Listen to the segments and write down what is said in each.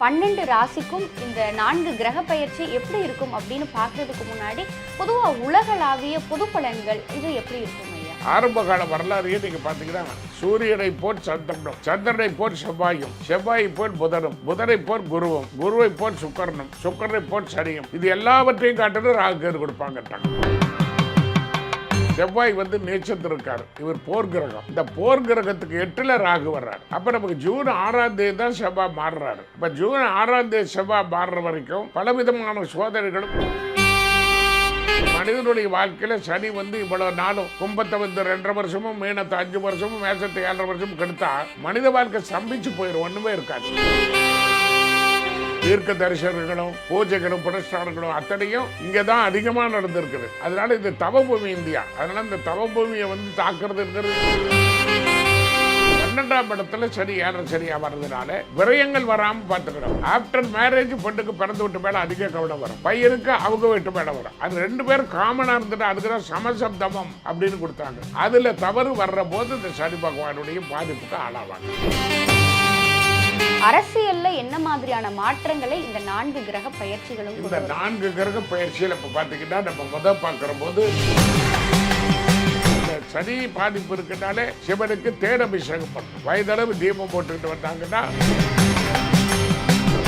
பன்னெண்டு ராசிக்கும் இந்த நான்கு கிரக பயிற்சி எப்படி இருக்கும் அப்படின்னு பார்க்கறதுக்கு முன்னாடி பொதுவா உலகளாவிய பொது பலன்கள் இது எப்படி இருக்கும் ஐயா? ஆரம்ப கால வரலாறையே நீங்க பாத்தீங்கன்னா சூரியனை போல் சந்திரனும் சந்திரனை போல் செவ்வாயும் செவ்வாயை போல் புதனும் புதனை போல் குருவும் குருவை போல் சுக்கரனும் சுக்கரனை போல் சனியும். இது எல்லாவற்றையும் காட்டுறது ராகுகேது கொடுப்பாங்க செவ்வாய் வந்து நேச்சத்தில் இருக்கார் இவர் போர் கிரகம். இந்த போர் கிரகத்துக்கு எட்டுல ராகு வர்றார். அப்ப நமக்கு ஜூன் ஆறாம் தேதி தான் செவ்வாய் மாறுறாரு. இப்ப ஜூன் ஆறாம் தேதி செவ்வாய் மாறுற வரைக்கும் பலவிதமான சோதனைகளும் மனிதனுடைய வாழ்க்கையில சனி வந்து இவ்வளவு நாளும் கும்பத்தை வந்து ரெண்டரை வருஷமும் மீனத்தை அஞ்சு வருஷமும் மேசத்தை ஏழரை வருஷமும் கெடுத்தா மனித வாழ்க்கை சம்பிச்சு போயிடும் ஒண்ணுமே இருக்காது. தீர்க்க தரிசனங்களும் பூஜைகளும் புனஸ்தானங்களும் அத்தனையும் இங்கே தான் அதிகமாக நடந்திருக்குது. அதனால இந்த தவபூமி இந்தியா. அதனால இந்த தவபூமியை வந்து தாக்குறதுங்கிறது பன்னெண்டாம் இடத்துல சரி ஏழரை சரியா வர்றதுனால விரயங்கள் வராம பார்த்துக்கிறோம். ஆஃப்டர் மேரேஜ் பொண்ணுக்கு பிறந்து விட்டு மேல அதிக கவனம் வரும். பையனுக்கு அவங்க வீட்டு மேல வரும். அது ரெண்டு பேரும் காமனா இருந்துட்டு அதுக்கு தான் சமசப்தமம் அப்படின்னு கொடுத்தாங்க. அதுல தவறு வர்ற போது இந்த சனி பகவானுடைய பாதிப்புக்கு ஆளாவாங்க. அரசியல்ல என்ன மாதிரியான மாற்றங்களை இந்த நான்கு கிரக பயிற்சிகளும் இந்த? நான்கு கிரக பயிற்சியில் இப்போ பார்த்தீங்கன்னா நம்ம முத பார்க்குற போது இந்த சனி பாதிப்பு இருக்குனாலே சிவனுக்கு தேன் அபிஷேகம் பண்ணும் வயதளவு தீபம் போட்டுக்கிட்டு வந்தாங்கன்னா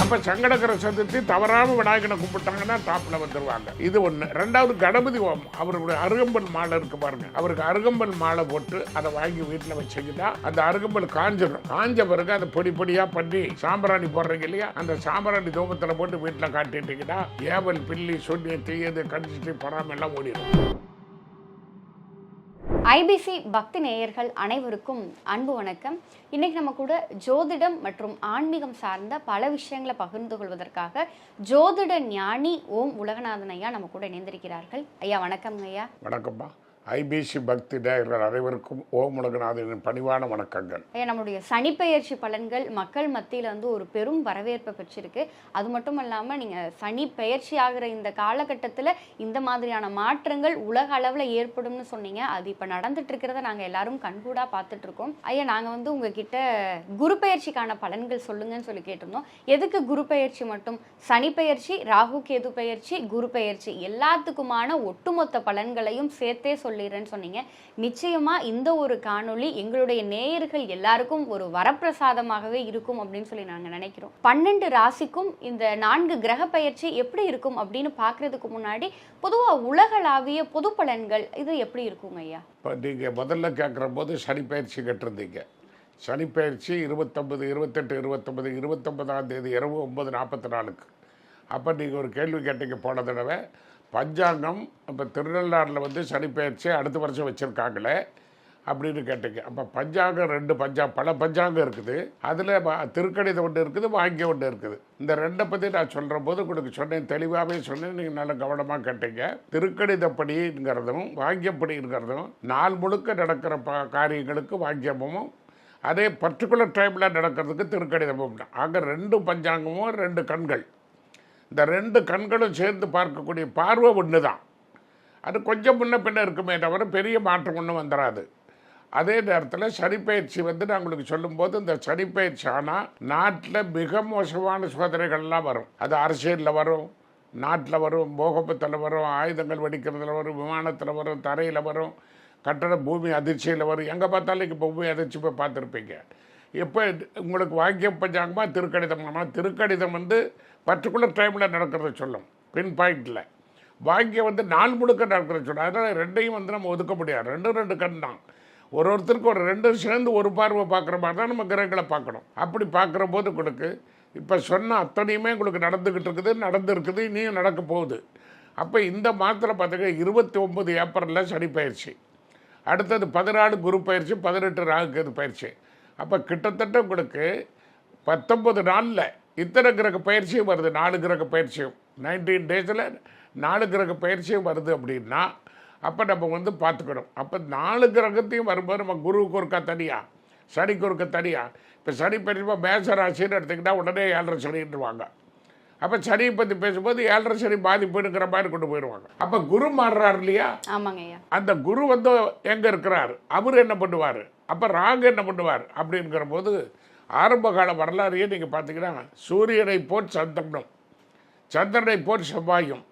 அப்போ சங்கடகர சதுர்த்தி தவறாமல் விநாயகனை கும்பிட்டாங்கன்னா டாப்பில் வந்துடுவாங்க இது ஒன்று ரெண்டாவது கணபதி ஹோமம். அவருடைய அருகம்பல் மாலை இருக்கு பாருங்க. அவருக்கு அருகம்பல் மாலை போட்டு அதை வாங்கி வீட்டில் வச்சுக்கிட்டா அந்த அருகம்பல் காஞ்சிடும் காஞ்ச பிறகு அதை பொடி பொடியாக பண்ணி சாம்பிராணி போடுறீங்க இல்லையா? அந்த சாம்பிராணி தூபத்தில் போட்டு வீட்டில் காட்டிட்டீங்கன்னா ஏவல் பில்லி சொல்லி தீயது கடிச்சிட்டு படாம எல்லாம் ஓடிடும் ஐபிசி பக்தி நேயர்கள் அனைவருக்கும் அன்பு வணக்கம். இன்னைக்கு நம்ம கூட ஜோதிடம் மற்றும் ஆன்மீகம் சார்ந்த பல விஷயங்களை பகிர்ந்து கொள்வதற்காக ஜோதிட ஞானி ஓம் உலகநாதன் ஐயா நம்ம கூட இணைந்திருக்கிறார்கள். ஐயா வணக்கம் ஐயா. வணக்கம்மா ஐபிசி பக்தி நேயர்கள் அனைவருக்கும் ஓம் உலகநாதனின் பணிவான வணக்கங்கள். ஐயா நம்மளுடைய சனிப்பெயர்ச்சி பலன்கள் மக்கள் மத்தியில் வந்து ஒரு பெரும் வரவேற்பை பெற்றிருக்கு. அது மட்டும் இல்லாமல் நீங்கள் சனி பெயர்ச்சி ஆகிற இந்த காலகட்டத்தில் இந்த மாதிரியான மாற்றங்கள் உலக அளவில் ஏற்படும்னு சொன்னீங்க. அது இப்போ நடந்துட்டு இருக்கிறத நாங்கள் எல்லாரும் கண்கூடாக பார்த்துட்டு இருக்கோம் ஐயா நாங்கள் வந்து உங்ககிட்ட குரு பெயர்ச்சிக்கான பலன்கள் சொல்லுங்கன்னு சொல்லி கேட்டிருந்தோம். எதுக்கு குரு பெயர்ச்சி மட்டும்? சனி பெயர்ச்சி ராகு கேது பெயர்ச்சி குரு பெயர்ச்சி எல்லாத்துக்குமான ஒட்டுமொத்த பலன்களையும் சேர்த்தே சொல்லிடுறேன்னு சொன்னீங்க. நிச்சயமா இந்த ஒரு காணொளி எங்களுடைய நேயர்கள் எல்லாருக்கும் ஒரு வரப்பிரசாதமாகவே இருக்கும் அப்படின்னு சொல்லி நாங்கள் நினைக்கிறோம். பன்னெண்டு ராசிக்கும் இந்த நான்கு கிரக பயிற்சி எப்படி இருக்கும் அப்படின்னு பார்க்கறதுக்கு முன்னாடி பொதுவா உலகளாவிய பொது பலன்கள் இது எப்படி இருக்குங்க ஐயா? இப்போ நீங்கள் முதல்ல கேட்குற போது சனி பயிற்சி கேட்டிருந்தீங்க. சனி பயிற்சி இருபத்தொம்பது இருபத்தெட்டு இருபத்தொம்பது இருபத்தொம்பதாம் தேதி இரவு ஒம்பது நாற்பத்தி நாலுக்கு. அப்போ நீங்கள் ஒரு கேள்வி கேட்டீங்க போன தடவை. பஞ்சாங்கம் இப்போ திருநள்ளாறில் வந்து சனிப்பெயர்ச்சி அடுத்த வருஷம் வச்சுருக்காங்களே அப்படின்னு கேட்டீங்க. அப்போ பஞ்சாங்கம் ரெண்டு பஞ்சா பல பஞ்சாங்கம் இருக்குது. அதில் திருக்கணிதம் ஒன்று இருக்குது வாங்கிய ஒன்று இருக்குது. இந்த ரெண்டை பற்றி நான் சொல்கிற போது உங்களுக்கு சொன்னேன் தெளிவாகவே சொன்னேன் நீங்கள் நல்ல கவனமாக கேட்டீங்க. திருக்கணிதப்படிங்கிறதும் வாங்கியப்படிங்கிறதும் நாள் முழுக்க நடக்கிற ப காரியங்களுக்கு வாங்கியமும் அதே பர்டிகுலர் டைமில் நடக்கிறதுக்கு திருக்கணிதமும். ஆக ரெண்டு பஞ்சாங்கமும் ரெண்டு கண்கள். இந்த ரெண்டு கண்களும் சேர்ந்து பார்க்கக்கூடிய பார்வை ஒன்று தான் அது கொஞ்சம் முன்ன பின்ன இருக்குமே தவிர பெரிய மாற்றம் ஒன்றும் வந்துடாது அதே நேரத்தில் சனிப்பயிற்சி வந்து நான் உங்களுக்கு சொல்லும்போது இந்த சனிப்பயிற்சி ஆனால் நாட்டில் மிக மோசமான சோதனைகள்லாம் வரும். அது அரசியலில் வரும் நாட்டில் வரும் போகப்பத்தில் வரும் ஆயுதங்கள் வெடிக்கிறதுல வரும் விமானத்தில் வரும் தரையில் வரும் கட்டட பூமி அதிர்ச்சியில் வரும். எங்கே பார்த்தாலும் இப்போ பூமி அதிர்ச்சி போய் பார்த்துருப்பீங்க. எப்போ உங்களுக்கு வாக்கிய பஞ்சாங்கமாக ஆனால் திருக்கடிதம் வந்து பர்டிகுலர் டைமில் நடக்கிறத சொல்லும். பின் பாயிண்டில் வாக்கியம் வந்து நாள் முழுக்க நடக்கிறத சொல்லும். அதனால் ரெண்டையும் வந்து நம்ம ஒதுக்க முடியாது. ரெண்டும் ரெண்டு கண் தான். ஒரு ஒருத்தருக்கு ஒரு ரெண்டு சேர்ந்து ஒரு பார்வை பார்க்குற மாதிரி தான் நம்ம கிரகங்களை பார்க்கணும். அப்படி பார்க்குற போது உங்களுக்கு இப்போ சொன்ன அத்தனையுமே உங்களுக்கு நடந்துக்கிட்டு இருக்குது நடந்துருக்குது இனியும் நடக்க போகுது. அப்போ இந்த மாதத்தில் பார்த்தீங்கன்னா இருபத்தி ஒம்பது ஏப்ரலில் சனி பயிற்சி. அடுத்தது பதினாலு குரு பயிற்சி பதினெட்டு ராகுக்கு பயிற்சி. அப்போ கிட்டத்தட்ட உங்களுக்கு பத்தொம்பது நாளில் இத்தனை கிரக பயிற்சியும் வருது நாலு கிரக பயிற்சியும். நைன்டீன் டேஸில் நாலு கிரக பயிற்சியும் வருது அப்படின்னா அப்போ நம்ம வந்து பார்த்துக்கணும். அப்போ நாலு கிரகத்தையும் வரும்போது நம்ம குருவுக்கு ஒருக்கா தனியாக சனிக்கு ஒருக்கா தனியாக இப்போ சனி பயிற்சி மேச ராசின்னு எடுத்துக்கிட்டா உடனே ஏழரை சனின்றுவாங்க அப்போ சனியை பற்றி பேசும்போது ஏழரை சனி பாதிப்புங்கிற மாதிரி கொண்டு போயிடுவாங்க. அப்போ குரு மாறுறாரு இல்லையா? அந்த குரு வந்து எங்கே இருக்கிறார்? அவர் என்ன பண்ணுவார்? அப்போ ராகு என்ன பண்ணுவார்? அப்படிங்கிற போது ஆரம்ப கால வரலாறையே நீங்கள் பார்த்தீங்கன்னா சூரியனை போல் சந்திரனும் சந்திரனை போல் செவ்வாயும்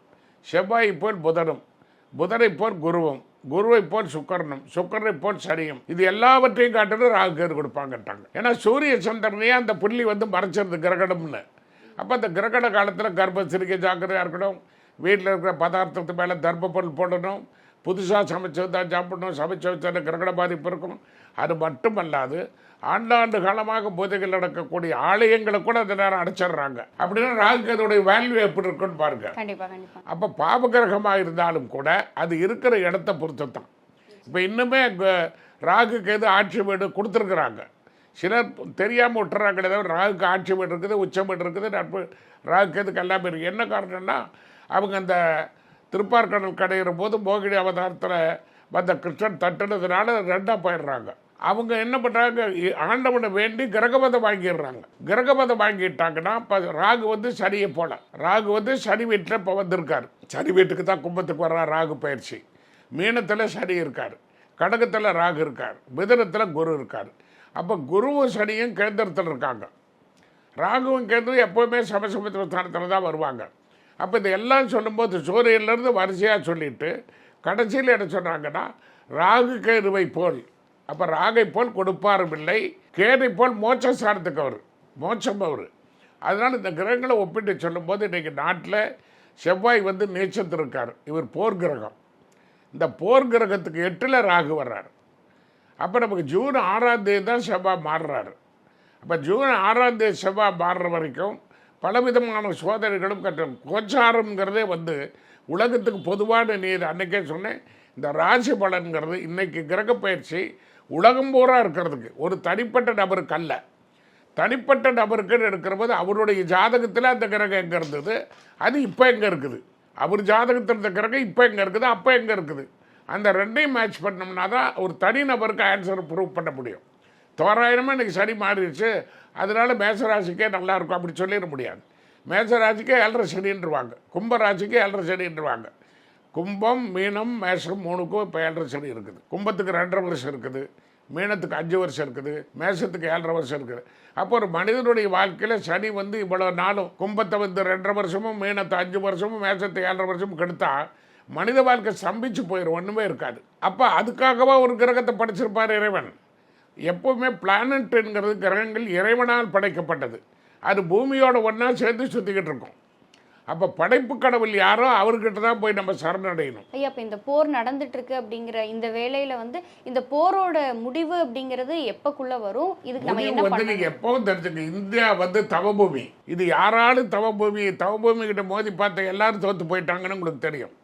செவ்வாயை போல் புதனும் புதனை போல் குருவும் குருவை போல் சுக்கரனும் சுக்கரனை போல் சரியும் இது எல்லாவற்றையும் காட்டுறது ராகு கொடுப்பாங்கட்டாங்க ஏன்னா சூரிய சந்திரனையே அந்த புள்ளி வந்து மறைச்சிருது கிரகணம்னு. அப்போ அந்த கிரகண காலத்தில் கர்ப்பசிரிக்கை ஜாக்கிரதையாக இருக்கணும். வீட்டில் இருக்கிற பதார்த்தத்து மேலே தர்ப்ப பொருள் போடணும். புதுசாக சமைச்சு தான் சாப்பிடணும். சமைச்சு வச்சா கிரகண பாதிப்பு இருக்கும். அது மட்டுமல்லாது ஆண்டாண்டு காலமாக போதைகள் நடக்கக்கூடிய ஆலயங்களை கூட அந்த நேரம் அடைச்சிடுறாங்க. அப்படின்னா ராகுக்கேதுடைய வேல்யூ எப்படி இருக்குன்னு பாருங்க. அப்போ பாபகிரகமாக இருந்தாலும் கூட அது இருக்கிற இடத்த பொறுத்து தான் இப்போ இன்னுமே ராகு கேது ஆட்சி வீடு கொடுத்துருக்குறாங்க. சிலர் தெரியாமல் விட்டுறாங்களே தவிர ராகுக்கு ஆட்சி வீடு இருக்குது உச்சம் வீடு இருக்குது நட்பு ராகு கேதுக்கு எல்லாமே இருக்குது என்ன காரணம்னா அவங்க அந்த திருப்பார்கடல் கடையிற போது மோகினி அவதாரத்தில் வந்த கிருஷ்ணன் தட்டுனதுனால ரெண்டாக போயிடுறாங்க. அவங்க என்ன பண்ணுறாங்க ஆண்டவனை வேண்டி கிரகமதம் வாங்கிடுறாங்க. கிரகமதம் வாங்கிட்டாங்கன்னா இப்போ ராகு வந்து சனியை போல. ராகு வந்து சனி வீட்டில் இப்போ வந்திருக்காரு. சனி வீட்டுக்கு தான் கும்பத்துக்கு வர்றார் ராகு பயிற்சி. மீனத்தில் சனி இருக்கார். கடகத்தில் ராகு இருக்கார். மிதனத்தில் குரு இருக்கார். அப்போ குருவும் சனியும் கேந்திரத்தில் இருக்காங்க. ராகுவும் கேந்திரம் எப்போவுமே சமசமத்துவ ஸ்தானத்தில் தான் வருவாங்க. அப்போ இது எல்லாம் சொல்லும்போது சூரியன்லேருந்து வரிசையாக சொல்லிட்டு கடைசியில் என்ன சொன்னாங்கன்னா ராகு கேதுவை போல். அப்போ ராகை போல் கொடுப்பாரும் இல்லை கேதை போல் மோட்சம் ஸ்தானத்துக்கு அவர் மோட்சம் அவர். அதனால் இந்த கிரகங்களை ஒப்பிட்டு சொல்லும்போது இன்றைக்கி நாட்டில் செவ்வாய் வந்து நீச்சத்தில் இருக்கார். இவர் போர் கிரகம். இந்த போர் கிரகத்துக்கு எட்டில் ராகு வர்றார். அப்போ நமக்கு ஜூன் ஆறாம் தேதி தான் செவ்வாய் மாறுறாரு. அப்போ ஜூன் ஆறாம் தேதி செவ்வாய் மாறுற வரைக்கும் பலவிதமான சோதனைகளும் கட்டும் கோச்சாரம்ங்கிறதே வந்து உலகத்துக்கு பொதுவான நீர் அன்னைக்கே சொன்னேன் இந்த ராசி பலன்கிறது இன்னைக்கு கிரக பயிற்சி உலகம் பூரா இருக்கிறதுக்கு. ஒரு தனிப்பட்ட நபருக்கு அல்ல தனிப்பட்ட நபருக்குன்னு இருக்கிற போது அவருடைய ஜாதகத்தில் அந்த கிரகம் எங்கே இருந்தது? அது இப்போ எங்கே இருக்குது? அவர் ஜாதகத்தில் இருந்த கிரகம் இப்போ எங்கே இருக்குது? அப்போ எங்கே இருக்குது? அந்த ரெண்டையும் மேட்ச் பண்ணோம்னா தான் ஒரு தனி நபருக்கு ஆன்சர் ப்ரூவ் பண்ண முடியும். தோராயமாக இன்றைக்கி சரி மாறிடுச்சு. அதனால மேசராசிக்கே நல்லா இருக்கும். அப்படி சொல்லிட முடியாது. மேசராசிக்கே ஏழரை சனின்றுவாங்க. கும்பராசிக்கே ஏழரை சனின்றுவாங்க. கும்பம் மீனம் மேஷம் மூணுக்கும் இப்போ ஏழரை சனி இருக்குது. கும்பத்துக்கு ரெண்டரை வருஷம் இருக்குது. மீனத்துக்கு அஞ்சு வருஷம் இருக்குது. மேஷத்துக்கு ஏழரை வருஷம் இருக்குது. அப்போ ஒரு மனிதனுடைய வாழ்க்கையில் சனி வந்து இவ்வளோ நாளும் கும்பத்தை வந்து ரெண்டரை வருஷமும் மீனத்தை அஞ்சு வருஷமும் மேஷத்தை ஏழரை வருஷமும் கெடுத்தா மனித வாழ்க்கை ஸ்தம்பிச்சு போயிடும் ஒன்றுமே இருக்காது. அப்போ அதுக்காகவா ஒரு கிரகத்தை படிச்சிருப்பார் இறைவன்? எப்போவுமே பிளானட்ங்கிறது கிரகங்கள் இறைவனால் படைக்கப்பட்டது. அது பூமியோட ஒன்றா சேர்ந்து சுற்றிக்கிட்டு இருக்கும். அப்போ படைப்பு கடவுள் யாரோ அவர்கிட்ட தான் போய் நம்ம சரணடையணும். ஐயா இப்போ இந்த போர் நடந்துட்டு இருக்கு அப்படிங்கிற இந்த வேளையில வந்து இந்த போரோட முடிவு அப்படிங்கிறது எப்பக்குள்ள வரும்? இதுக்கு நம்ம என்ன வந்து நீங்கள் எப்பவும் தெரிஞ்சுக்க இந்தியா வந்து தவபூமி. இது யாராலும் தவபூமி தவபூமி கிட்ட மோதி பார்த்த எல்லாரும் தோற்று போயிட்டாங்கன்னு உங்களுக்கு தெரியும்.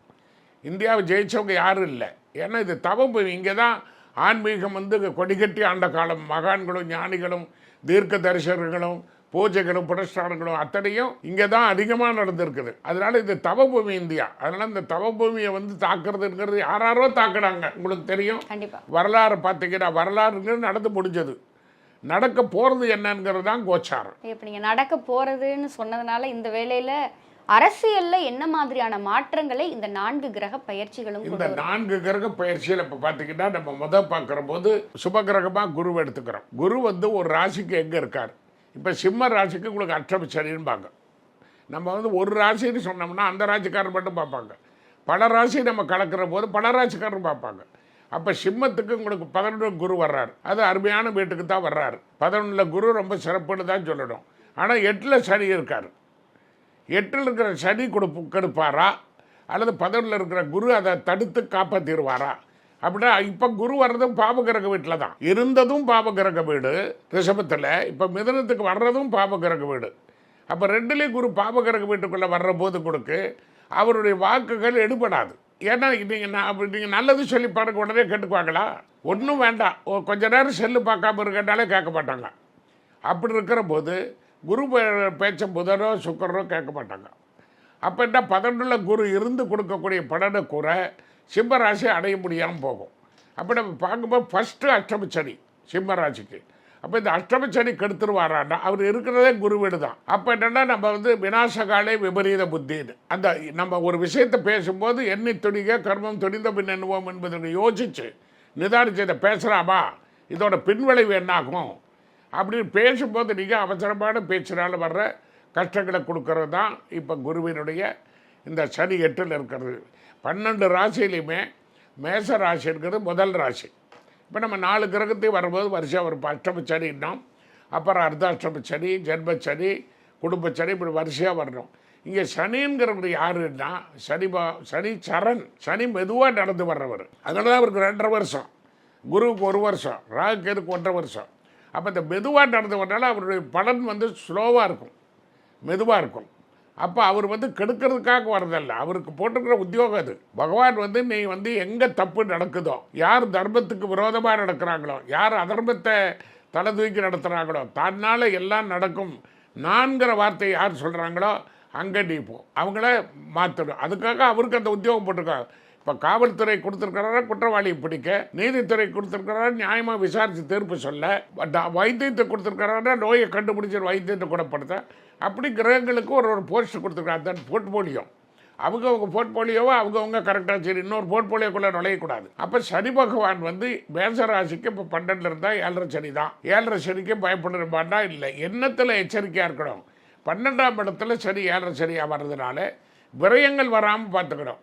இந்தியாவை ஜெயிச்சவங்க யாரும் இல்லை. ஏன்னா இது தவபூமி. இங்கே தான் ஆன்மீகம் வந்து கொடிகட்டி ஆண்ட காலம். மகான்களும் ஞானிகளும் தீர்க்க தரிசனங்களும் பூஜைகளும் புரஸ்காரங்களும் அத்தனையும் இங்கே தான் அதிகமாக நடந்திருக்குது. அதனால இது தவபூமி இந்தியா. அதனால இந்த தவபூமியை வந்து தாக்குறதுங்கிறது யாராரோ தாக்குறாங்க. உங்களுக்கு தெரியும்? கண்டிப்பா. வரலாறு பார்த்தீங்கன்னா வரலாறுங்கிறது நடந்து முடிஞ்சது. நடக்க போகிறது என்னங்கிறது தான் கோச்சாரம். இப்போ நீங்க நடக்க போறதுன்னு சொன்னதுனால இந்த வேளையில அரசியல்ல என்ன மாதிரியான மாற்றங்களை இந்த நான்கு கிரக பயிற்சிகளும் இந்த நான்கு கிரக பயிற்சியில் இப்போ பார்த்தீங்கன்னா நம்ம முத பார்க்குற போது சுபகிரகமாக குரு எடுத்துக்கிறோம். குரு வந்து ஒரு ராசிக்கு எங்கே இருக்கார்? இப்போ சிம்ம ராசிக்கு உங்களுக்கு அஷ்டம சனின்பாங்க நம்ம வந்து ஒரு ராசின்னு சொன்னோம்னா அந்த ராசிக்காரர் மட்டும் பார்ப்பாங்க. பல ராசி நம்ம கலக்கிற போது பல ராசிக்காரர் பார்ப்பாங்க. அப்போ சிம்மத்துக்கு உங்களுக்கு பதினொன்று குரு வர்றார். அது அருமையான வீட்டுக்கு தான் வர்றாரு. பதினொன்றில் குரு ரொம்ப சிறப்புன்னு தான் சொல்லணும். ஆனால் எட்டில் சனி இருக்கார். எட்டில் இருக்கிற சனி கொடுப்பு கெடுப்பாரா? அல்லது பதினொன்றில் இருக்கிற குரு அதை தடுத்து காப்பாற்றிடுவாரா அப்படின்னா இப்போ குரு வர்றதும் பாபகிரக வீட்டில் தான். இருந்ததும் பாபகிரக வீடு. ரிஷபத்தில் இப்போ மிதனத்துக்கு வர்றதும் பாபகிரக வீடு. அப்போ ரெண்டுலேயும் குரு பாபகிரக வீட்டுக்குள்ளே வர்ற போது கொடுக்கு அவருடைய வாக்குகள் எடுபடாது. ஏன்னா நீங்கள் நான் அப்படி நீங்கள் நல்லது சொல்லி பாருங்க உடனே கேட்டுக்குவாங்களா? ஒன்றும் வேண்டாம். ஓ, கொஞ்ச நேரம் செல்லு பார்க்காம இருக்கனாலே கேட்க மாட்டாங்க. அப்படி இருக்கிற போது குரு பேச்ச புதனோ சுக்கரனோ கேட்க மாட்டாங்க. அப்போ என்ன பதினொன்றில் குரு இருந்து கொடுக்கக்கூடிய பலனை கூற சிம்மராசி அடைய முடியாமல் போகும். அப்போ நம்ம பார்க்கும்போது ஃபஸ்ட்டு அஷ்டம சனி அப்போ இந்த அஷ்டம சனி கெடுத்துருவாரான்னா அவர் இருக்கிறதே குரு வீடு தான் அப்போ என்னென்னா நம்ம வந்து விநாசகாலே விபரீத புத்தின்னு. அந்த நம்ம ஒரு விஷயத்தை பேசும்போது எண்ணி துணிக கர்மம் துணிந்த பின் எண்ணுவோம் என்பதற்கு யோசிச்சு நிதானிச்சு இதை பேசுகிறாமா இதோட பின்விளைவு என்னாகும்? அப்படின்னு பேசும்போது நீங்கள் அவசரமான பேச்சினால் வர்ற கஷ்டங்களை கொடுக்கறது தான் இப்போ குருவினுடைய இந்த சனி எட்டில் இருக்கிறது. பன்னெண்டு ராசியிலையுமே மேச ராசி இருக்கிறது முதல் ராசி. இப்போ நம்ம நாலு கிரகத்தையும் வரும்போது வருஷம் ஒரு அஷ்டம சனின்னா அப்புறம் அர்த்தாஷ்டம சனி ஜென்ம சனி குடும்ப சனி இப்படி வரிசையாக வரணும். இங்கே சனிங்கிறவர் யாருன்னா சனி பா- சனி சரண் சனி மெதுவாக நடந்து வர்றவர். அதனால தான் அவருக்கு ரெண்டரை வருஷம். குருவுக்கு ஒரு வருஷம் ராகுக்கு ஒன்றரை வருஷம். அப்போ இந்த மெதுவாக நடந்து வர்றனால அவருடைய பலன் வந்து ஸ்லோவாக இருக்கும். மெதுவாக இருக்கும். அப்போ அவர் வந்து கெடுக்கிறதுக்காக வரதில்ல அவருக்கு போட்டிருக்கிற உத்தியோகம் அது. பகவான் வந்து நீ வந்து எங்கே தப்பு நடக்குதோ யார் தர்மத்துக்கு விரோதமாக நடக்கிறாங்களோ யார் அதர்மத்தை தலை தூக்கி நடத்துகிறாங்களோ தன்னால் எல்லாம் நடக்கும். நான்கிற வார்த்தையை யார் சொல்கிறாங்களோ அங்கே நீ போ. அவங்கள மாற்றணும் அதுக்காக அவருக்கு அந்த உத்தியோகம் போட்டிருக்காங்க. இப்போ காவல்துறை கொடுத்துருக்கிறாரா? குற்றவாளியை பிடிக்க. நீதித்துறை கொடுத்துருக்கிறாரா? நியாயமாக விசாரித்து தீர்ப்பு சொல்ல. வைத்தியத்தை கொடுத்துருக்கிறாரா? நோயை கண்டுபிடிச்சி வைத்தியத்தை குணப்படுத்த. அப்படி கிரகங்களுக்கு ஒரு ஒரு போஸ்ட் கொடுத்துருக்காரு அந்த போர்ட்போலியோ அவங்க அவங்க போர்ட்போலியோவை அவங்கவுங்க கரெக்டாக சரி. இன்னொரு போர்ட்போலியோக்குள்ளே நுழையக்கூடாது. அப்போ சனி பகவான் வந்து மேசராசிக்கு இப்போ பன்னெண்டில் இருந்தால் ஏழரை சனி தான். ஏழரை சனிக்கு பயப்படுறமாட்டா இல்லை. எண்ணத்தில் எச்சரிக்கையாக இருக்கணும். பன்னெண்டாம் இடத்துல சனி ஏழரை சரியாக வர்றதுனால விரயங்கள் வராமல் பார்த்துக்கணும்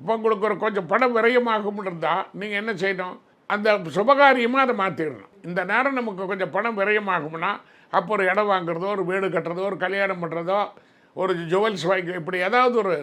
இப்போ உங்களுக்கு ஒரு கொஞ்சம் பணம் விரயமாகும் இருந்தால் நீங்கள் என்ன செய்யணும்? அந்த சுபகாரியமாக அதை மாற்றிடணும் இந்த நேரம் நமக்கு கொஞ்சம் பணம் விரயமாகும்னா அப்போ ஒரு இடம் வாங்குறதோ ஒரு வீடு கட்டுறதோ ஒரு கல்யாணம் பண்ணுறதோ ஒரு ஜுவல்ஸ் வாங்கி இப்படி ஏதாவது ஒரு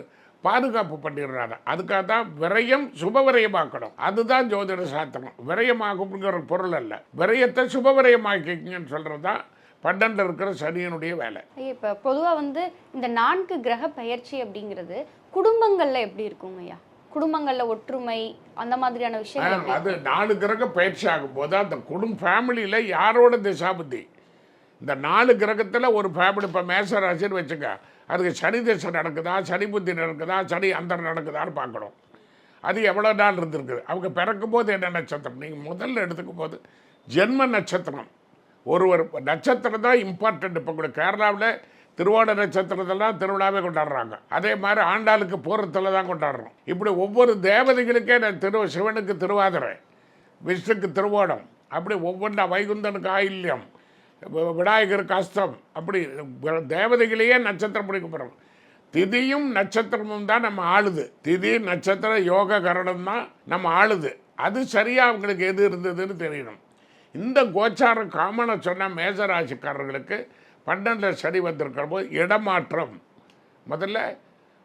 பாதுகாப்பு பண்ணிடுறாங்க. அதுக்காக தான் விரயம் சுப விரயமாக்கணும். அதுதான் ஜோதிட சாத்திரம் விரயமாகும்ங்கிற பொருள் அல்ல. விரயத்தை சுப விரயமாக்கிங்கன்னு சொல்கிறது தான் பன்னெண்டு இருக்கிற சனியனுடைய வேலை. இப்போ பொதுவாக வந்து இந்த நான்கு கிரக பயிற்சி அப்படிங்கிறது குடும்பங்களில் எப்படி இருக்குங்க ஐயா? குடும்பங்கள்ல ஒற்றுமை அந்த மாதிரியான விஷயங்கள் எப்படி அது நாலு கிரகம் பயிற்சி ஆகும்போது அந்த குடும்ப ஃபேமிலியில் யாரோட திசாபுத்தி? இந்த நாலு கிரகத்தில் ஒரு ஃபேமிலி இப்போ மேசராசின்னு வச்சுக்க அதுக்கு சனி திசை நடக்குதா சனி புத்தி நடக்குதா சனி அந்தரம் நடக்குதான்னு பார்க்கணும். அது எவ்வளோ நாள் இருந்திருக்குது? அவங்க பிறக்கும் போது என்ன நட்சத்திரம்? நீங்கள் முதல்ல எடுத்துக்கும் போது ஜென்ம நட்சத்திரம். ஒருவர் நட்சத்திரம் தான் இம்பார்ட்டன்ட் இப்போ கூட கேரளாவில் திருவோண நட்சத்திரத்தெல்லாம் திருவிழாவே கொண்டாடுறாங்க. அதே மாதிரி ஆண்டாளுக்கு பூரத்தில் தான் கொண்டாடுறோம். இப்படி ஒவ்வொரு தேவதைகளுக்கே நான் திரு சிவனுக்கு திருவாதிரை விஷ்ணுக்கு திருவோணம் அப்படி ஒவ்வொன்றா வைகுந்தனுக்கு ஆயில்யம் விநாயகருக்கு அஸ்தம் அப்படி தேவதைகளையே நட்சத்திரம் பிடிக்கப்படுறோம் திதியும் நட்சத்திரமும் தான் நம்ம ஆளுது. திதி நட்சத்திர யோக கரணம் தான் நம்ம ஆளுது. அது சரியாக அவங்களுக்கு எது இருந்ததுன்னு தெரியணும். இந்த கோச்சாரம் காமனை சொன்னால் மேசராசிக்காரர்களுக்கு பன்னெண்டில் சனி வந்திருக்கிற போது இடமாற்றம். முதல்ல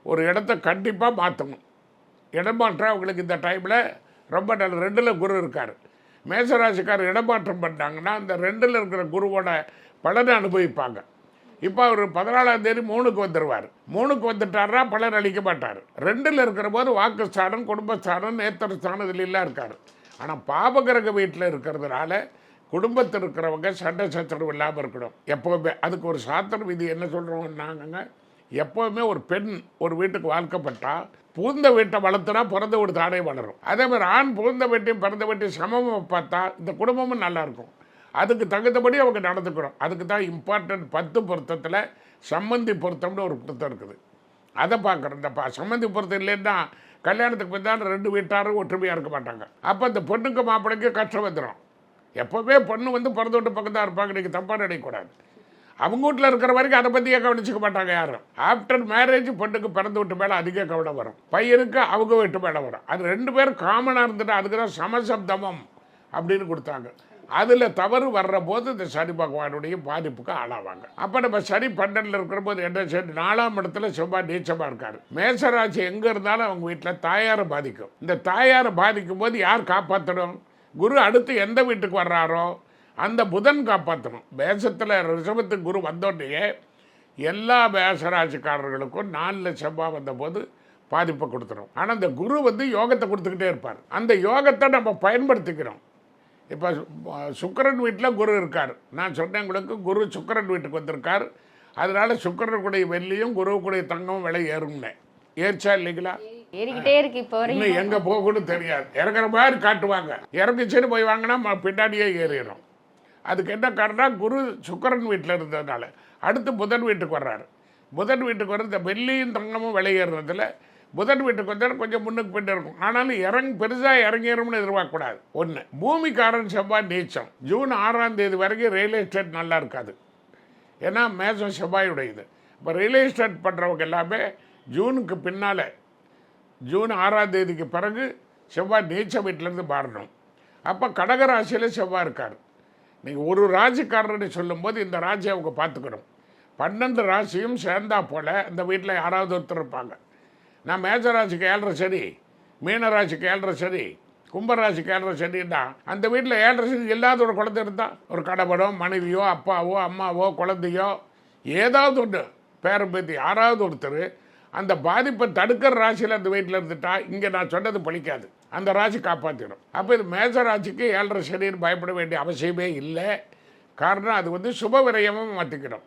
ஒரு இடத்த கண்டிப்பாக மாற்றணும் இடமாற்றம் அவங்களுக்கு இந்த டைமில் ரொம்ப நல்ல ரெண்டில் குரு இருக்கார். மேசராசிக்கார் இடமாற்றம் பண்ணாங்கன்னா அந்த ரெண்டில் இருக்கிற குருவோட பலனை அனுபவிப்பாங்க. இப்போ அவர் பதினாலாம் தேதி மூணுக்கு வந்துடுவார் மூணுக்கு வந்துட்டார்னா பலன் அளிக்க மாட்டார். ரெண்டில் இருக்கிற போது வாக்குஸ்தானம் குடும்பஸ்தானம் நேத்திர ஸ்தானம் இதுலாம் இருக்கார். ஆனால் பாபகிரக வீட்டில் இருக்கிறதுனால குடும்பத்தில் இருக்கிறவங்க சண்டை சச்சரவு இல்லாமல் இருக்கணும். எப்போவுமே அதுக்கு ஒரு சாத்திர விதி என்ன சொல்கிறோம்னாங்க எப்போவுமே ஒரு பெண் ஒரு வீட்டுக்கு வாழ்க்கப்பட்டா பூந்த வீட்டை வளர்த்துனா பிறந்த வீடு தானே வளரும். அதே மாதிரி ஆண் பூந்த வீட்டையும் பிறந்த வீட்டையும் சமமாக பார்த்தா இந்த குடும்பமும் நல்லாயிருக்கும் அதுக்கு தகுந்தபடி அவங்க நடந்துக்கணும். அதுக்கு தான் இம்பார்ட்டன்ட் பத்து பொருத்தத்தில் சம்மந்தி பொருத்தம்னு ஒரு பொருத்தம் இருக்குது. அதை பார்க்குறோம். இந்த பா சம்மந்தி பொருத்தம் இல்லைன்னா கல்யாணத்துக்கு பின்னால் ரெண்டு வீட்டாரும் ஒற்றுமையாக இருக்க மாட்டாங்க. அப்போ இந்த பொண்ணுக்கு மாப்பிள்ளைக்கு கஷ்டம் வந்துடும் எப்போவுமே பொண்ணு வந்து பிறந்த வீட்டு பக்கம் தான் இருப்பாங்க. நீங்கள் தப்பாக நினைக்கக்கூடாது. அவங்க வீட்டில் இருக்கிற வரைக்கும் அதை பற்றியே கவனிச்சுக்க மாட்டாங்க யாரும். ஆஃப்டர் மேரேஜ் பொண்ணுக்கு பிறந்த வீட்டு மேலே அதிக கவனம் வரும். பையனுக்கு அவங்க வீட்டு மேலே வரும். அது ரெண்டு பேரும் காமனாக இருந்துட்டு அதுக்கு தான் சமசப்தமம் அப்படின்னு கொடுத்தாங்க. அதில் தவறு வர்ற போது இந்த சனி பகவானுடைய பாதிப்புக்கு ஆளாவாங்க. அப்போ நம்ம சனி பன்னெண்டில் இருக்கிற போது என்ன சரி நாலாம் இடத்துல செவ்வாய் நீச்சமாக இருக்கார். மேசராசி எங்கே இருந்தாலும் அவங்க வீட்டில் தாயாரை பாதிக்கும். இந்த தாயாரை பாதிக்கும் போது யார் காப்பாற்றணும் குரு அடுத்து எந்த வீட்டுக்கு வர்றாரோ அந்த புதன் காப்பாற்றணும். பேசத்தில் ரிஷபத்துக்கு குரு வந்தோடனே எல்லா மேசராசிக்காரர்களுக்கும் நாலில் செவ்வாய் வந்தபோது பாதிப்பை கொடுத்துரும். ஆனால் அந்த குரு வந்து யோகத்தை கொடுத்துக்கிட்டே இருப்பார். அந்த யோகத்தை நம்ம பயன்படுத்திக்கிறோம். இப்போ சுக்கரன் வீட்டில் குரு இருக்கார். நான் சொன்னேன் உங்களுக்கு குரு சுக்கரன் வீட்டுக்கு வந்திருக்கார். அதனால சுக்கிரனுக்குடைய வெள்ளியும் குருவுக்குடைய தங்கமும் விலை ஏறும்னே. ஏற்சா இல்லைங்களா? ஏறிக்கிட்டே இருக்கு இப்போ இன்னும் எங்கே போகணும்னு தெரியாது. இறங்குற மாதிரி காட்டுவாங்க. இறங்குச்சுன்னு போய் வாங்கினா பின்னாடியே ஏறிடும் அதுக்கு என்ன காரணம்? குரு சுக்கரன் வீட்டில் இருந்ததுனால. அடுத்து புதன் வீட்டுக்கு வர்றாரு. புதன் வீட்டுக்கு வர இந்த வெள்ளியும் தங்கமும் விலை ஏறுறதுல புதன் வீட்டுக்கு வந்தாலும் கொஞ்சம் முன்னுக்கு பின் இருக்கும். ஆனாலும் இறங்கி பெருசாக இறங்கிடும்னு எதிர்பார்க்கக்கூடாது. ஒன்று பூமிக்காரன் செவ்வாய் நீச்சம். ஜூன் ஆறாம் தேதி வரைக்கும் ரியல் எஸ்டேட் நல்லா இருக்காது. ஏன்னா மேசம் செவ்வாயுடையது. இப்போ ரியல் எஸ்டேட் பண்ணுறவங்க எல்லாமே ஜூனுக்கு பின்னால் ஜூன் ஆறாம் தேதிக்கு பிறகு செவ்வாய் நீச்ச வீட்டிலேருந்து மாறணும். அப்போ கடகராசியில் செவ்வாய் இருக்கார். நீங்கள் ஒரு ராசிக்காரர்னு சொல்லும்போது இந்த ராசியை அவங்க பார்த்துக்கணும். பன்னெண்டு ராசியும் சேர்ந்தா போல் இந்த வீட்டில் யாராவது ஒருத்தர் இருப்பாங்க. நான் மேஜ ராசிக்கு ஏழரை சரி மீன ராசிக்கு ஏழரை சரி கும்பராசிக்கு ஏழரை சரின்னா அந்த வீட்டில் ஏழரை சரி இல்லாத ஒரு குழந்தை இருந்தால் ஒரு கணவனோ மனைவியோ அப்பாவோ அம்மாவோ குழந்தையோ ஏதாவது ஒன்று பேரன் பேத்தி யாராவது ஒருத்தர் அந்த பாதிப்பை தடுக்கிற ராசியில் அந்த வீட்டில் இருந்துட்டா இங்கே நான் சொன்னது பலிக்காது அந்த ராசி காப்பாற்றிடும் அப்போ இது மேஜ ராசிக்கு ஏழரை சனின்னு பயப்பட வேண்டிய அவசியமே இல்லை. காரணம் அது வந்து சுப விரயமும் மாற்றிக்கிடும்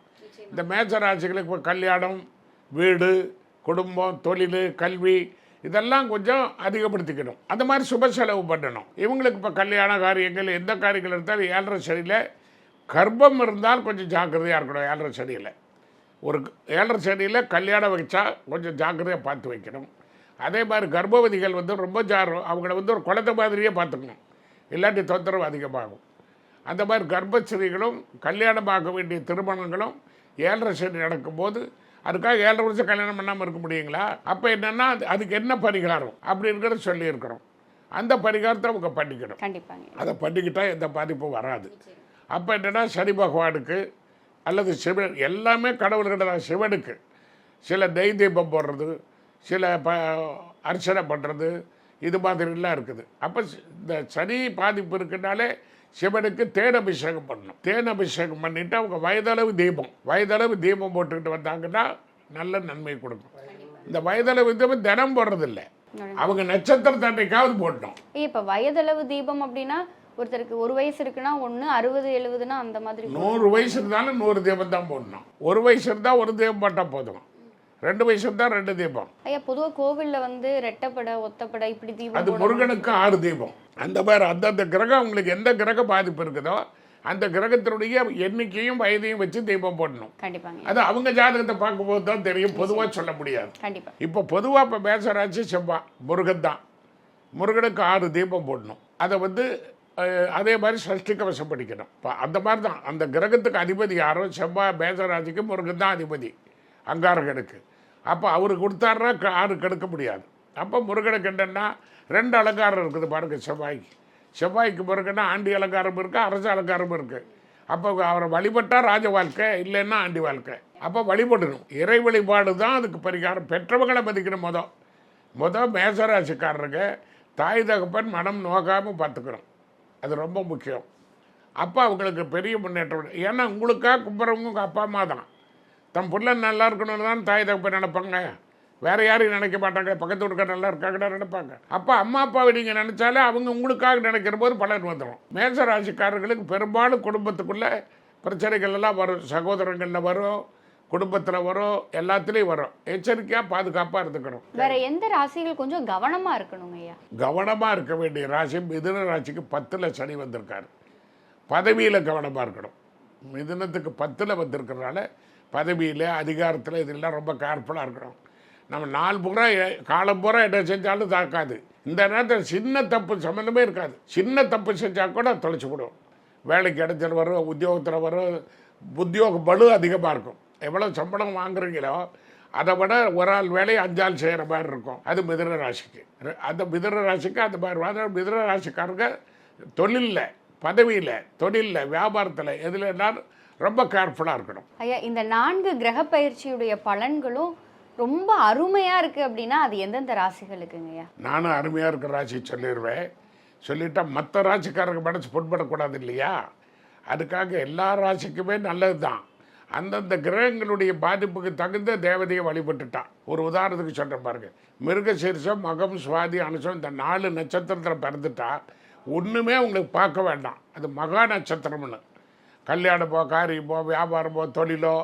இந்த மேஜ ராசிகளுக்கு இப்போ கல்யாணம் வீடு குடும்பம் தொழில் கல்வி இதெல்லாம் கொஞ்சம் அதிகப்படுத்திக்கணும் அந்த மாதிரி சுப செலவு பண்ணணும். இவங்களுக்கு இப்போ கல்யாண காரியங்கள் எந்த காரியங்கள் இருந்தாலும் ஏழரை சனியில் கர்ப்பம் இருந்தால் கொஞ்சம் ஜாக்கிரதையாக இருக்கணும் ஏழரை சனியில். ஒரு ஏழரை சனியில் கல்யாணம் வச்சா கொஞ்சம் ஜாக்கிரதையாக பார்த்து வைக்கணும். அதே மாதிரி கர்ப்பவதிகள் வந்து ரொம்ப ஜாரம் அவங்கள வந்து ஒரு குழந்தை மாதிரியே பார்த்துக்கணும். இல்லாட்டி தொந்தரவு அதிகமாகும். அந்த மாதிரி கர்ப்பஸ்திரீகளும் கல்யாணமாக வேண்டிய திருமணங்களும் ஏழரை சனி நடக்கும்போது அதுக்காக ஏழரை வருஷம் கல்யாணம் பண்ணாமல் இருக்க முடியுங்களா? அப்போ என்னென்னா அதுக்கு என்ன பரிகாரம் அப்படிங்கிறத சொல்லியிருக்கிறோம். அந்த பரிகாரத்தை அவங்க பண்ணிக்கணும். அதை பண்ணிக்கிட்டா எந்த பாதிப்பும் வராது. அப்போ என்னென்னா சனி பகவானுக்கு அல்லது சிவன் எல்லாமே கடவுள்கிட்ட தான் சிவனுக்கு. சில நெய் தீபம் போடுறது சில ப அர்ச்சனை பண்ணுறது இது மாதிரிலாம் இருக்குது. அப்போ இந்த சனி பாதிப்பு இருக்குனாலே சிவனுக்கு தேன் அபிஷேகம் பண்ணணும். தேன் அபிஷேகம் பண்ணிவிட்டு அவங்க வயதளவு தீபம் வயதளவு தீபம் போட்டுக்கிட்டு வந்தாங்கன்னா நல்ல நன்மை கொடுக்கும். இந்த வயதளவு தீபம் தினம் போடுறதில்ல. அவங்க நட்சத்திரத்தை அன்னைக்காவது போட்டோம் இப்ப வயதளவு தீபம் அப்படின்னா ஒருத்தருக்கு ஒரு வயசு இருக்குன்னா ஒண்ணு அறுபது எழுபதுன்னா அந்த மாதிரி நூறு வயசு இருந்தாலும் நூறு தீபம் தான் போடணும். ஒரு வயசு இருந்தால் ஒரு தீபம் போட்டால் போதும். ரெண்டு வயசு இருந்தால் ரெண்டு தீபம். ஐயா பொதுவா கோவில்ல வந்து ரெட்டப்படை ஒத்தப்படை இப்படி தீபம் அது. முருகனுக்கு ஆறு தீபம். அந்த மாதிரி அந்தந்த கிரகம் உங்களுக்கு எந்த கிரக பாதிப்பு இருக்குதோ அந்த கிரகத்தினுடைய எண்ணிக்கையும் வயதையும் வச்சு தீபம் போடணும். கண்டிப்பாங்க. அது அவங்க ஜாதகத்தை பார்க்கும்போது தான் தெரியும். பொதுவாக சொல்ல முடியாது. கண்டிப்பா. இப்போ பொதுவாக இப்போ மேசராட்சி செவ்வாய் முருகன் தான். முருகனுக்கு ஆறு தீபம் போடணும். அதை வந்து அதே மாதிரி சஷ்டி கவசம் படிக்கணும். இப்போ அந்த மாதிரி தான் அந்த கிரகத்துக்கு அதிபதி யாரோ? செவ்வாய் மேசராசிக்கு முருகன் தான் அதிபதி அங்காரகனுக்கு. அப்போ அவரு கொடுத்தாருன்னா க- ஆறு கெடுக்க முடியாது. அப்போ முருகனுக்கு என்னென்னா ரெண்டு அலங்காரம் இருக்குது பாருங்க செவ்வாய்க்கு. செவ்வாய்க்கு முருகன்னா ஆண்டி அலங்காரம் இருக்குது அரசு அலங்காரம் இருக்குது அப்போ அவரை வழிபட்டால் ராஜ வாழ்க்கை இல்லைன்னா ஆண்டி வாழ்க்கை. அப்போ வழிபடணும். இறை வழிபாடு தான் அதுக்கு பரிகாரம். பெற்றவங்களை மதிக்கணும் மொதல். மொதல் மேசராசிக்காரருக்கு தாய் தகப்பன் மனம் நோக்காமல் பார்த்துக்கணும். அது ரொம்ப முக்கியம். அப்பா அவங்களுக்கு பெரிய முன்னேற்றம். ஏன்னா உங்களுக்காக கும்புறவங்க உங்கள் அப்பா அம்மா தான். தம் பிள்ளை நல்லா இருக்கணும்னு தான் தாய் தகப்பன் நினைப்பாங்க. வேறு யாரையும் நினைக்க மாட்டாங்க. பக்கத்து வீட்டுக்கார நல்லா இருக்காங்கன்னு நினைப்பாங்க. அப்போ அம்மா அப்பாவை நீங்கள் நினச்சாலே அவங்க உங்களுக்காக நினைக்கிற போது பலன் வந்துடும் மேச ராசிக்காரர்களுக்கு பெரும்பாலும் குடும்பத்துக்குள்ளே பிரச்சனைகள் எல்லாம் வரும். சகோதரங்களில் வரும். குடும்பத்தில் வரும் எல்லாத்துலேயும் வரும். எச்சரிக்கையாக பாதுகாப்பாக இருந்துக்கணும். வேற எந்த ராசிகள் கொஞ்சம் கவனமா இருக்கணுங்க ஐயா? கவனமாக இருக்க வேண்டிய ராசி மிதுன ராசிக்கு பத்தில் சனி வந்திருக்காரு. பதவியில் கவனமாக இருக்கணும். மிதுனத்துக்கு பத்தில் வந்திருக்கிறனால பதவியில் அதிகாரத்தில் இதெல்லாம் ரொம்ப கேர்ஃபுல்லாக இருக்கணும். நம்ம நாள் பூரா காலம் பூரா என்ன செஞ்சாலும் தாக்காது. இந்த நேரத்தில் சின்ன தப்பு சம்மந்தமே இருக்காது. சின்ன தப்பு செஞ்சால் கூட தொலைச்சி விடும் வேலைக்கு இடைச்சல் வரும் உத்தியோகத்தில் வரும் உத்தியோக பலு அதிகமாக இருக்கும். எவ்வளோ சம்பளம் வாங்குறீங்களோ அதை விட ஒரு ஆள் வேலையை அஞ்சாள் செய்கிற மாதிரி இருக்கும். அது மிதுன ராசிக்கு. அந்த மிதுன ராசிக்கு அந்த மாதிரி. அதாவது மிதுன ராசிக்காரங்க தொழிலில் பதவியில் தொழிலில் வியாபாரத்தில் எதுலனாலும் ரொம்ப கேர்ஃபுல்லாக இருக்கணும். ஐயா இந்த நான்கு கிரக பயிற்சியுடைய பலன்களும் ரொம்ப அருமையா இருக்கு அப்படின்னா அது எந்தெந்த ராசிகளுக்குங்க ஐயா? நானும் அருமையாக இருக்கிற ராசி சொல்லிடுவேன் சொல்லிட்டா மற்ற ராசிக்காரங்க மனசு புண்படக்கூடாது இல்லையா? அதுக்காக எல்லா ராசிக்குமே நல்லது தான் அந்தந்த கிரகங்களுடைய பாதிப்புக்கு தகுந்த தேவதையை வழிபட்டுட்டான் ஒரு உதாரணத்துக்கு சொல்கிறேன் பாருங்க. மிருகசீரிசம் மகம் சுவாதி அனுசம் இந்த நாலு நட்சத்திரத்தில் பிறந்துட்டா ஒன்றுமே உங்களுக்கு பார்க்க வேண்டாம். அது மகா நட்சத்திரம்னு. கல்யாணமோ காரியமோ வியாபாரமோ தொழிலோ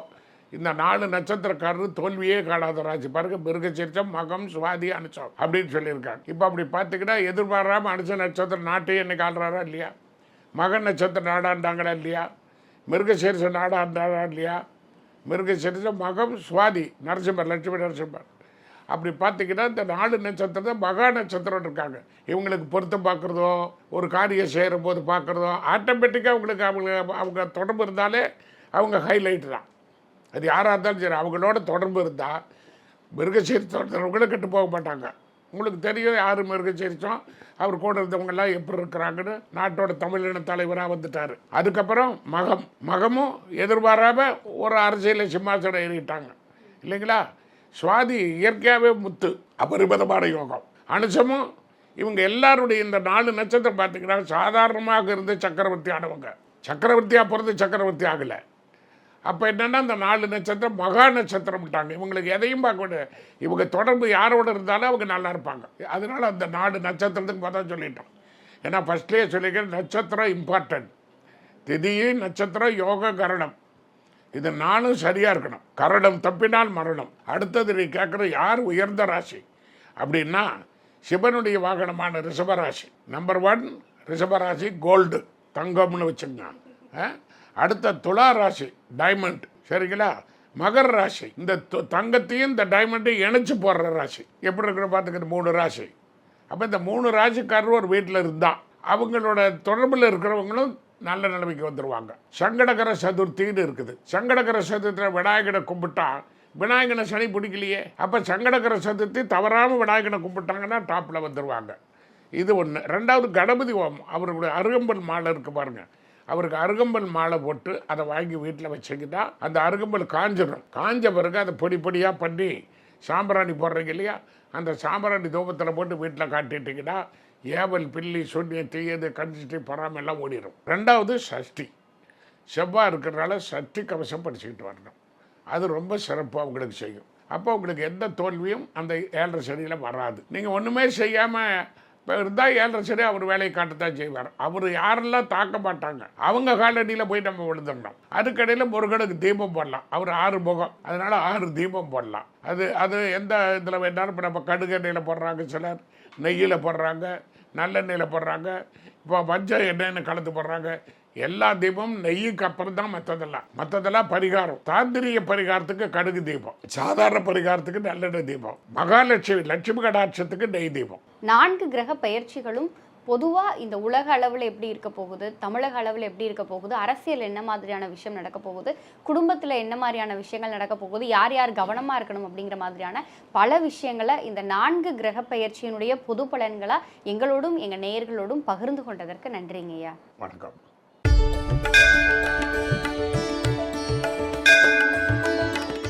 இந்த நாலு நட்சத்திரக்காரர் தோல்வியே காணாத ராசி. பாருங்க மிருகசீரிசம் மகம் சுவாதி அனுச்சம் அப்படின்னு சொல்லியிருக்காங்க. இப்போ அப்படி பார்த்துக்கிட்டா எதிர்பாராமல் அனுச்ச நட்சத்திரம் நாட்டையே என்னைக்கு ஆடுறாரா இல்லையா? மகன் நட்சத்திரம் நாடாண்டாங்களா இல்லையா? மிருகசீரிசம் நாடாண்டாரா இல்லையா? மிருகசீரிசம் மகம் சுவாதி நரசிம்மர் லட்சுமி நரசிம்மர். அப்படி பார்த்தீங்கன்னா இந்த நாலு நட்சத்திரத்தை மகா நட்சத்திரம் இருக்காங்க. இவங்களுக்கு பொருத்தம் பார்க்குறதோ ஒரு காரியம் செய்கிற போது பார்க்குறதோ ஆட்டோமேட்டிக்காக அவங்களுக்கு அவங்க அவங்க தொடர்பு இருந்தாலே அவங்க ஹைலைட் தான். அது யாராக இருந்தாலும் சரி அவங்களோட தொடர்பு இருந்தால் மிருகசீரித்தவங்களை கெட்டு போக மாட்டாங்க. உங்களுக்கு தெரியும் யார் மிருகசீரித்தம் அவர் கூட இருந்தவங்கெல்லாம் எப்படி இருக்கிறாங்கன்னு நாட்டோட தமிழின தலைவராக வந்துட்டார். அதுக்கப்புறம் மகம் மகமும் எதிர்பாராம ஒரு அரசியல சிம்மாசனம் ஏறிட்டாங்க. இல்லைங்களா? சுவாதி இயற்கையாகவே முத்து அபரிமிதமான யோகம். அனுசமும் இவங்க எல்லாருடைய இந்த நாலு நட்சத்திரம் பார்த்தீங்கன்னா சாதாரணமாக இருந்து சக்கரவர்த்தி ஆனவங்க. சக்கரவர்த்தியாக பிறந்து சக்கரவர்த்தி ஆகலை. அப்போ என்னென்னா அந்த நாலு நட்சத்திரம் மகா நட்சத்திரம்ட்டாங்க. இவங்களுக்கு எதையும் பார்க்க முடியாது இவங்க தொடர்பு யாரோட இருந்தாலும் அவங்க நல்லா இருப்பாங்க. அதனால் அந்த நாலு நட்சத்திரத்துக்கு பார்த்தா சொல்லிட்டோம். ஏன்னா ஃபஸ்ட்லேயே சொல்லிக்கிறேன் நட்சத்திரம் இம்பார்ட்டன்ட் திதியும் நட்சத்திரம் யோக கரணம். இது நானும் சரியாக இருக்கணும். கரணம் தப்பினால் மரணம். அடுத்தது நீ கேட்குற யார் உயர்ந்த ராசி? அப்படின்னா சிவனுடைய வாகனமான ரிஷபராசி. நம்பர் ஒன் ரிஷபராசி கோல்டு தங்கம்னு வச்சுங்க ஆ? அடுத்த துலா ராசி டைமண்ட் சரிங்களா? மகர ராசி இந்த தங்கத்தையும் இந்த டைமண்டையும் இணைச்சு போடுற ராசி. எப்படி இருக்கிற பார்த்துக்கிட்டு மூணு ராசி. அப்போ இந்த மூணு ராசிக்காரரும் ஒரு வீட்டில் இருந்தால் அவங்களோட தொடர்பில் இருக்கிறவங்களும் நல்ல நிலைமைக்கு வந்துடுவாங்க சங்கடகர சதுர்த்தின்னு இருக்குது. சங்கடகர சதுர்த்தியில் விநாயகனை கும்பிட்டா விநாயகனை சனி பிடிக்கலையே. அப்போ சங்கடகர சதுர்த்தி தவறாமல் விநாயகனை கும்பிட்டாங்கன்னா டாப்பில் வந்துடுவாங்க இது ஒன்று ரெண்டாவது கணபதி ஹோமம் அவருடைய அருகம்பல் மாலை இருக்குது பாருங்கள் அவருக்கு அருகம்பல் மாலை போட்டு அதை வாங்கி வீட்டில் வச்சுக்கிட்டா அந்த அருகம்பல் காஞ்சிடும் காஞ்ச பிறகு அதை பொடி பொடியாக பண்ணி சாம்பிராணி போடுறீங்க இல்லையா? அந்த சாம்பிராணி தூபத்தில் போட்டு வீட்டில் காட்டிட்டிங்கன்னா ஏவல் பில்லி சூன்யம் தீயது கஞ்சிட்டு பொறாமை எல்லாம் ஓடிடும் ரெண்டாவது சஷ்டி. செவ்வாய் இருக்கிறனால சஷ்டி கவசம் படிச்சுக்கிட்டு வரணும். அது ரொம்ப சிறப்பாக உங்களுக்கு செய்யும். அப்போ உங்களுக்கு எந்த தோல்வியும் அந்த ஏழரை சனியில் வராது. நீங்கள் ஒன்றுமே செய்யாமல் இப்போ இருந்தால் ஏழரை சனி அவர் வேலையை காட்டத்தான் செய்வார். அவர் யாரெல்லாம் தாக்க மாட்டாங்க அவங்க காலடியில் போய் நம்ம விழுந்துடணும். அதுக்கடையில் முருகனுக்கு தீபம் போடலாம். அவர் ஆறு முகம் அதனால் ஆறு தீபம் போடலாம். அது அது எந்த இதில் வேணாலும் இப்போ நம்ம கடுகு எண்ணெயில் போடுறாங்க சிலர் நெய்யில் போடுறாங்க நல்லெண்ணெயில் போடுறாங்க இப்போ மஞ்சள் எண்ணெய்னு கலந்து போடுறாங்க. எல்லா தீபமும் நெய்யுக்கு அப்புறம் தான் மற்றதெல்லாம் மற்றதெல்லாம் பரிகாரம். தாந்திரிய பரிகாரத்துக்கு கடுகு தீபம். சாதாரண பரிகாரத்துக்கு நல்லெண்ணெய் தீபம். மகாலட்சுமி லட்சுமி கடாட்சத்துக்கு நெய் தீபம். நான்கு கிரக பயிற்சிகளும் பொதுவாக இந்த உலக அளவில் எப்படி இருக்க போகுது தமிழக அளவில் எப்படி இருக்க போகுது அரசியல் என்ன மாதிரியான விஷயம் நடக்க போகுது குடும்பத்தில் என்ன மாதிரியான விஷயங்கள் நடக்க போகுது யார் யார் கவனமாக இருக்கணும் அப்படிங்கிற மாதிரியான பல விஷயங்களை இந்த நான்கு கிரக பயிற்சியினுடைய பொது பலன்களாக எங்களோடும் எங்கள் நேயர்களோடும் பகிர்ந்து கொண்டதற்கு நன்றிங்கய்யா வணக்கம்.